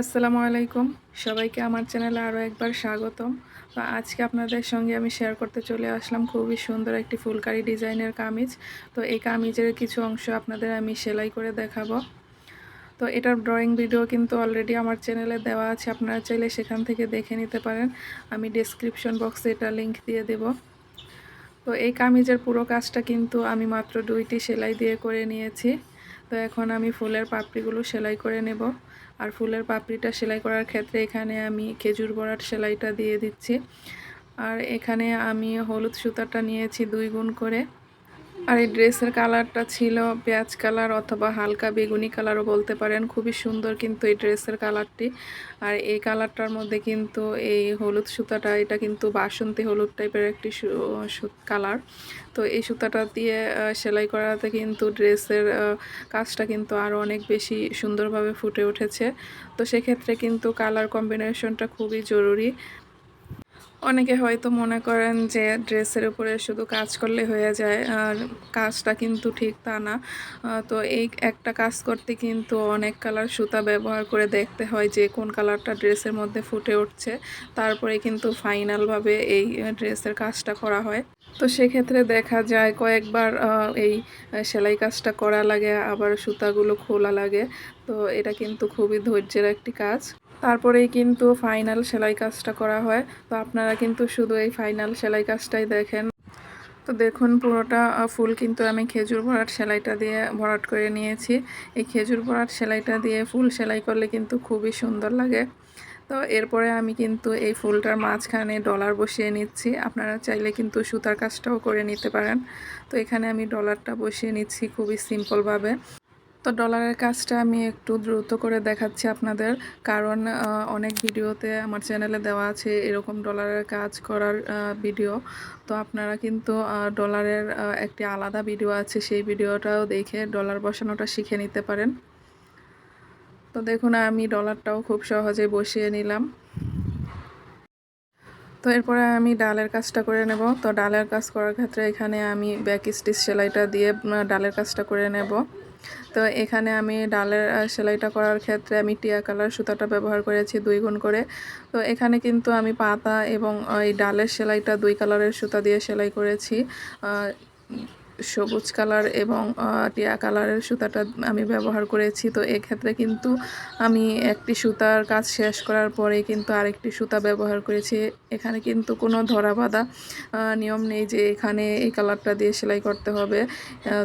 আসসালামু আলাইকুম। সবাইকে আমার চ্যানেলে আরও একবার স্বাগতম। তো আজকে আপনাদের সঙ্গে আমি শেয়ার করতে চলে আসলাম খুবই সুন্দর একটি ফুলকারি ডিজাইনের কামিজ। তো এই কামিজের কিছু অংশ আপনাদের আমি সেলাই করে দেখাবো। তো এটার ড্রয়িং ভিডিও কিন্তু অলরেডি আমার চ্যানেলে দেওয়া আছে, আপনারা চাইলে সেখান থেকে দেখে নিতে পারেন। আমি ডেসক্রিপশন বক্সে এটা লিংক দিয়ে দেব। তো এই কামিজের পুরো কাজটা কিন্তু আমি মাত্র দুইটি সেলাই দিয়ে করে নিয়েছি। তো এখন আমি ফুলের পাপড়িগুলো সেলাই করে নেব। আর ফুলের পাপড়িটা সেলাই করার ক্ষেত্রে এখানে আমি খেজুর বড়ার সেলাইটা দিয়ে দিচ্ছি। আর এখানে আমি হলুদ সুতাটা নিয়েছি দুই গুণ করে। আর এই ড্রেসের কালারটা ছিল পেঁয়াজ কালার অথবা হালকা বেগুনি কালারও বলতে পারেন। খুবই সুন্দর কিন্তু এই ড্রেসের কালারটি। আর এই কালারটার মধ্যে কিন্তু এই হলুদ সুতাটা, এটা কিন্তু বাসন্তী হলুদ টাইপের একটি কালার। তো এই সুতাটা দিয়ে সেলাই করাতে কিন্তু ড্রেসের কাজটা কিন্তু আরও অনেক বেশি সুন্দরভাবে ফুটে উঠেছে। তো সেক্ষেত্রে কিন্তু কালার কম্বিনেশনটা খুবই জরুরি। অনেকে হয়তো মনে করেন যে ড্রেসের উপরে শুধু কাজ করলে হয়ে যায়, আর কাজটা কিন্তু ঠিক তা না। তো এই একটা কাজ করতে কিন্তু অনেক কালার সুতা ব্যবহার করে দেখতে হয় যে কোন কালারটা ড্রেসের মধ্যে ফুটে উঠছে। তারপরে কিন্তু ফাইনালভাবে এই ড্রেসের কাজটা করা হয়। তো সেক্ষেত্রে দেখা যায় কয়েকবার এই সেলাই কাজটা করা লাগে, আবার সুতাগুলো খোলা লাগে। তো এটা কিন্তু খুবই ধৈর্যের একটি কাজ। তারপরেই কিন্তু ফাইনাল সেলাই কাজটা করা হয়। তো আপনারা কিন্তু শুধু এই ফাইনাল সেলাই কাজটাই দেখেন। তো দেখুন, পুরোটা ফুল কিন্তু আমি খেজুর ভরাট সেলাইটা দিয়ে ভরাট করে নিয়েছি। এই খেজুর ভরাট সেলাইটা দিয়ে ফুল সেলাই করলে কিন্তু খুবই সুন্দর লাগে। তো এরপরে আমি কিন্তু এই ফুলটার মাঝখানে ডলার বসিয়ে নিচ্ছি। আপনারা চাইলে কিন্তু সুতার কাজটাও করে নিতে পারেন। তো এখানে আমি ডলারটা বসিয়ে নিচ্ছি খুবই সিম্পলভাবে তো ডলারের কাজটা আমি একটু দ্রুত করে দেখাচ্ছি আপনাদের। কারণ অনেক ভিডিওতে আমার চ্যানেলে দেওয়া আছে এরকম ডলারের কাজ করার ভিডিও তো আপনারা কিন্তু ডলারের একটি আলাদা ভিডিও আছে, সেই ভিডিওটাও দেখে ডলার বসানোটা শিখে নিতে পারেন। তো দেখুন, আমি ডলারটাও খুব সহজে বসিয়ে নিলাম। তো এরপরে আমি ডালের কাজটা করে নেব। তো ডালের কাজ করার ক্ষেত্রে এখানে আমি ব্যাক স্টিচ সেলাইটা দিয়ে ডালের কাজটা করে নেব। তো এখানে আমি ডালের সেলাইটা করার ক্ষেত্রে আমি টিয়া কালার সুতাটা ব্যবহার করেছি দুই গুণ করে। তো এখানে কিন্তু আমি পাতা এবং এই ডালের সেলাইটা দুই কালারের সুতা দিয়ে সেলাই করেছি। সবুজ কালার এবং টিয়া কালারের সুতাটা আমি ব্যবহার করেছি। তো এক্ষেত্রে কিন্তু আমি একটি সুতার কাজ শেষ করার পরে কিন্তু আরেকটি সুতা ব্যবহার করেছি। এখানে কিন্তু কোনো ধরা বাঁধা নিয়ম নেই যে এখানে এই কালারটা দিয়ে সেলাই করতে হবে।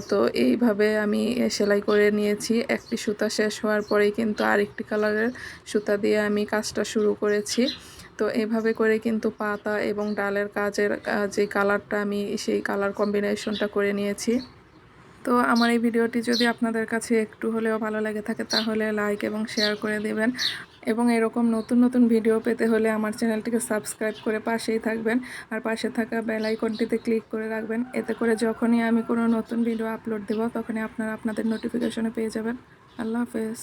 তো এইভাবে আমি সেলাই করে নিয়েছি। একটি সুতা শেষ হওয়ার পরেই কিন্তু আরেকটি কালারের সুতা দিয়ে আমি কাজটা শুরু করেছি। তো এভাবে করে কিন্তু পাতা এবং ডালের কাজের যে কালারটা আমি সেই কালার কম্বিনেশনটা করে নিয়েছি। তো আমার এই ভিডিওটি যদি আপনাদের কাছে একটু হলেও ভালো লাগে থাকে তাহলে লাইক এবং শেয়ার করে দেবেন এবং এরকম নতুন নতুন ভিডিও পেতে হলে আমার চ্যানেলটিকে সাবস্ক্রাইব করে পাশেই থাকবেন আর পাশে থাকা বেল আইকনটিতে ক্লিক করে রাখবেন। এতে করে যখনই আমি কোনো নতুন ভিডিও আপলোড দেব তখনই আপনারা আপনাদের নোটিফিকেশনে পেয়ে যাবেন। আল্লাহ হাফেজ।